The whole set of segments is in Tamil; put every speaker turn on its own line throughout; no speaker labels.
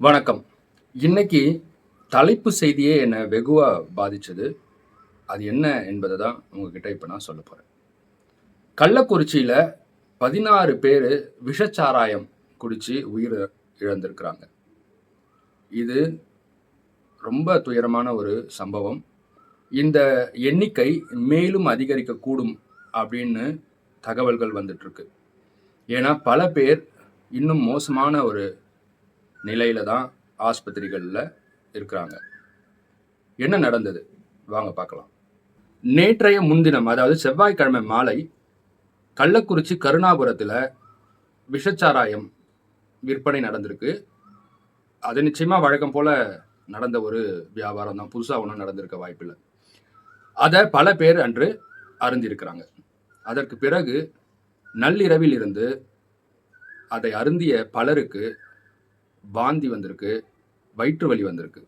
வணக்கம். இன்னைக்கு தலைப்பு செய்தியே என்னை வெகுவாக பாதித்தது அது என்ன என்பதை தான் உங்ககிட்ட இப்போ நான் சொல்ல போகிறேன் கள்ளக்குறிச்சியில் பதினாறு பேர் விஷச்சாராயம் குடித்து உயிர் இழந்திருக்கிறாங்க. இது ரொம்ப துயரமான ஒரு சம்பவம். இந்த எண்ணிக்கை மேலும் அதிகரிக்கக்கூடும் அப்படின்னு தகவல்கள் வந்துட்டுருக்கு ஏன்னா பல பேர் இன்னும் மோசமான ஒரு நிலையில தான் ஆஸ்பத்திரிகளில் இருக்கிறாங்க. என்ன நடந்தது? வாங்க பார்க்கலாம். நேற்றைய முன்தினம் அதாவது செவ்வாய்க்கிழமை மாலை கள்ளக்குறிச்சி கருணாபுரத்தில் விஷச்சாராயம் விற்பனை நடந்திருக்கு. அது நிச்சயமாக வழக்கம் போல நடந்த ஒரு வியாபாரம் தான். புதுசாக ஒன்றும் நடந்திருக்க வாய்ப்பில்லை அதை பல பேர் அன்று அருந்திருக்கிறாங்க அதற்கு பிறகு நள்ளிரவில் இருந்து அதை அருந்திய பலருக்கு வாந்தி வந்திருக்கு வயிற்று வலி வந்திருக்கு.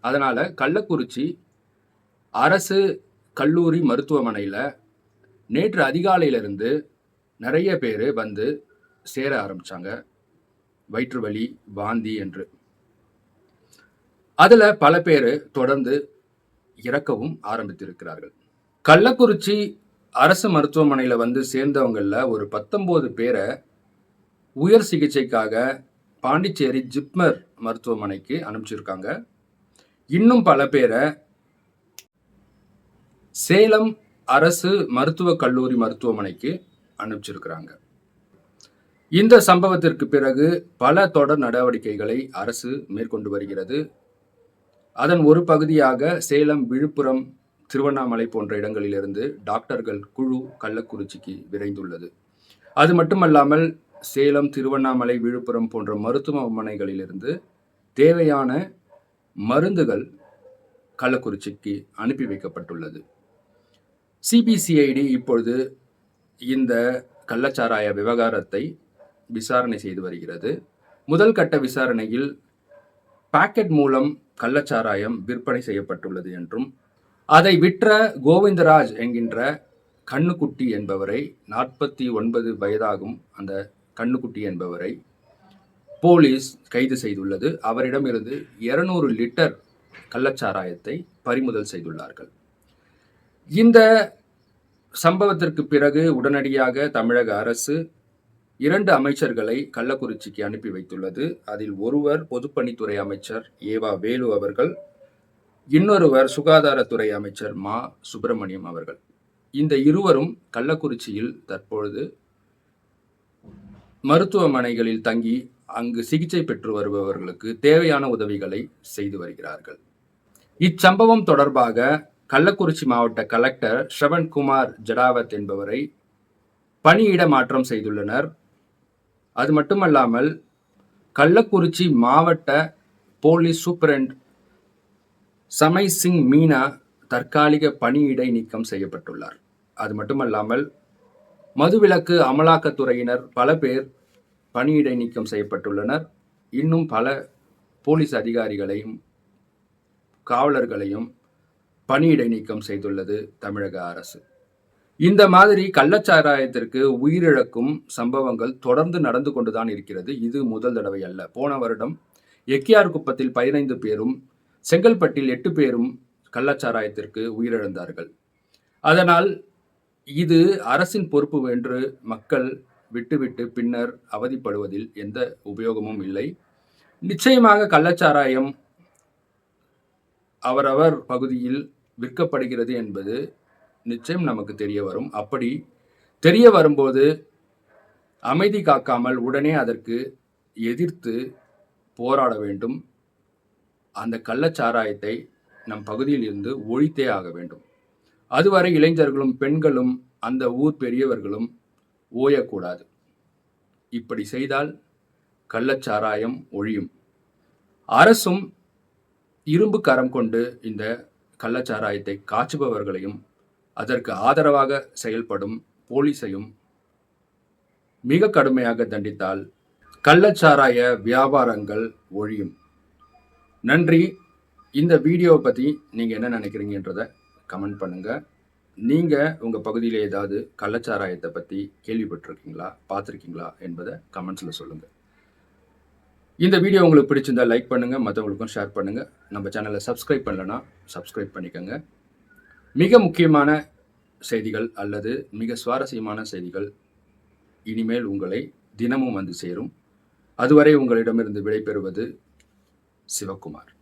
அதனால் கள்ளக்குறிச்சி அரசு கல்லூரி மருத்துவமனையில் நேற்று அதிகாலையிலிருந்து நிறைய பேர் வந்து சேர ஆரம்பித்தாங்க வயிற்று வலி வாந்தி என்று. அதில் பல பேர் தொடர்ந்து இறக்கவும் ஆரம்பித்திருக்கிறார்கள். கள்ளக்குறிச்சி அரசு மருத்துவமனையில் வந்து சேர்ந்தவங்களில் ஒரு பத்தொம்போது பேரை உயர் சிகிச்சைக்காக பாண்டிச்சேரி ஜிப்மர் மருத்துவமனைக்கு அனுப்பிச்சிருக்காங்க. இன்னும் பல பேரை சேலம் அரசு மருத்துவக் கல்லூரி மருத்துவமனைக்கு அனுப்பிச்சிருக்கிறாங்க. இந்த சம்பவத்திற்கு பிறகு பல தொடர் நடவடிக்கைகளை அரசு மேற்கொண்டு வருகிறது. அதன் ஒரு பகுதியாக சேலம் விழுப்புரம் திருவண்ணாமலை போன்ற இடங்களிலிருந்து டாக்டர்கள் குழு கள்ளக்குறிச்சிக்கு விரைந்துள்ளது. அது மட்டுமல்லாமல் சேலம் திருவண்ணாமலை விழுப்புரம் போன்ற மருத்துவமனைகளிலிருந்து தேவையான மருந்துகள் கள்ளக்குறிச்சிக்கு அனுப்பி வைக்கப்பட்டுள்ளது. சிபிசிஐடி இப்பொழுது இந்த கள்ளச்சாராய விவகாரத்தை விசாரணை செய்து வருகிறது. முதல் கட்ட விசாரணையில் பாக்கெட் மூலம் கள்ளச்சாராயம் விற்பனை செய்யப்பட்டுள்ளது என்றும் அதை விற்ற கோவிந்தராஜ் என்கின்ற கண்ணுக்குட்டி என்பவரை நாற்பத்தி ஒன்பது வயதாகும் அந்த கண்ணுக்குட்டி என்பவரை போலீஸ் கைது செய்துள்ளது. அவரிடமிருந்து இருநூறு லிட்டர் கள்ளச்சாராயத்தை பறிமுதல் செய்துள்ளார்கள். இந்த சம்பவத்திற்கு பிறகு உடனடியாக தமிழக அரசு இரண்டு அமைச்சர்களை கள்ளக்குறிச்சிக்கு அனுப்பி வைத்துள்ளது. அதில் ஒருவர் பொதுப்பணித்துறை அமைச்சர் ஏவா வேலு அவர்கள் இன்னொருவர் சுகாதாரத்துறை அமைச்சர் மா சுப்பிரமணியம் அவர்கள். இந்த இருவரும் கள்ளக்குறிச்சியில் தற்பொழுது மருத்துவமனைகளில் தங்கி அங்கு சிகிச்சை பெற்று வருபவர்களுக்கு தேவையான உதவிகளை செய்து வருகிறார்கள். இச்சம்பவம் தொடர்பாக கள்ளக்குறிச்சி மாவட்ட கலெக்டர் ஸ்ரவன்குமார் ஜடாவத் என்பவரை பணியிட மாற்றம் செய்துள்ளனர். அது மட்டுமல்லாமல் கள்ளக்குறிச்சி மாவட்ட போலீஸ் சூப்பரண்ட் சமை சிங் மீனா தற்காலிக பணியிடை நீக்கம் செய்யப்பட்டுள்ளார். அது மட்டுமல்லாமல் மதுவிலக்கு அமலாக்கத்துறையினர் பல பேர் பணியிடை நீக்கம் செய்யப்பட்டுள்ளனர். இன்னும் பல போலீஸ் அதிகாரிகளையும் காவலர்களையும் பணியிடை நீக்கம் செய்துள்ளது தமிழக அரசு. இந்த மாதிரி கள்ளச்சாராயத்திற்கு உயிரிழக்கும் சம்பவங்கள் தொடர்ந்து நடந்து கொண்டுதான் இருக்கிறது. இது முதல் தடவை அல்ல. போன வருடம் எக்கியார் குப்பத்தில் பதினைந்து பேரும் செங்கல்பட்டில் எட்டு பேரும் கள்ளச்சாராயத்திற்கு உயிரிழந்தார்கள். அதனால் இது அரசின் பொறுப்பு என்று மக்கள் விட்டுவிட்டு பின்னர் அவதிப்படுவதில் எந்த உபயோகமும் இல்லை. நிச்சயமாக கள்ளச்சாராயம் அவரவர் பகுதியில் விற்கப்படுகிறது என்பது நிச்சயம் நமக்கு தெரிய வரும். அப்படி தெரிய வரும்போது அமைதி காக்காமல் உடனே அதற்கு எதிர்த்து போராட வேண்டும். அந்த கள்ளச்சாராயத்தை நம் பகுதியில் இருந்து ஒழித்தே ஆக வேண்டும். அதுவரை இளைஞர்களும் பெண்களும் அந்த ஊர் பெரியவர்களும் ஓயக்கூடாது. இப்படி செய்தால் கள்ளச்சாராயம் ஒழியும். அரசும் இரும்பு கரம் கொண்டு இந்த கள்ளச்சாராயத்தை காய்ச்சுபவர்களையும் அதற்கு ஆதரவாக செயல்படும் போலீஸையும் மிக கடுமையாக தண்டித்தால் கள்ளச்சாராய வியாபாரங்கள் ஒழியும். நன்றி. இந்த வீடியோவை பற்றி நீங்கள் என்ன நினைக்கிறீங்கன்றதை கமெண்ட் பண்ணுங்கள் நீங்கள் உங்கள் பகுதியில் ஏதாவது கள்ளச்சாராயத்தை பற்றி கேள்விப்பட்டிருக்கீங்களா? பார்த்துருக்கீங்களா? என்பதை கமெண்ட்ஸில் சொல்லுங்கள் இந்த வீடியோ உங்களுக்கு பிடிச்சிருந்தா லைக் பண்ணுங்கள் மற்றவங்களுக்கும் ஷேர் பண்ணுங்கள் நம்ம சேனலை சப்ஸ்கிரைப் பண்ணலன்னா சப்ஸ்கிரைப் பண்ணிக்கோங்க. மிக முக்கியமான செய்திகள் அல்லது மிக சுவாரஸ்யமான செய்திகள் இனிமேல் உங்களை தினமும் வந்து சேரும். அதுவரை உங்களிடமிருந்து விடைபெறுவது சிவக்குமார்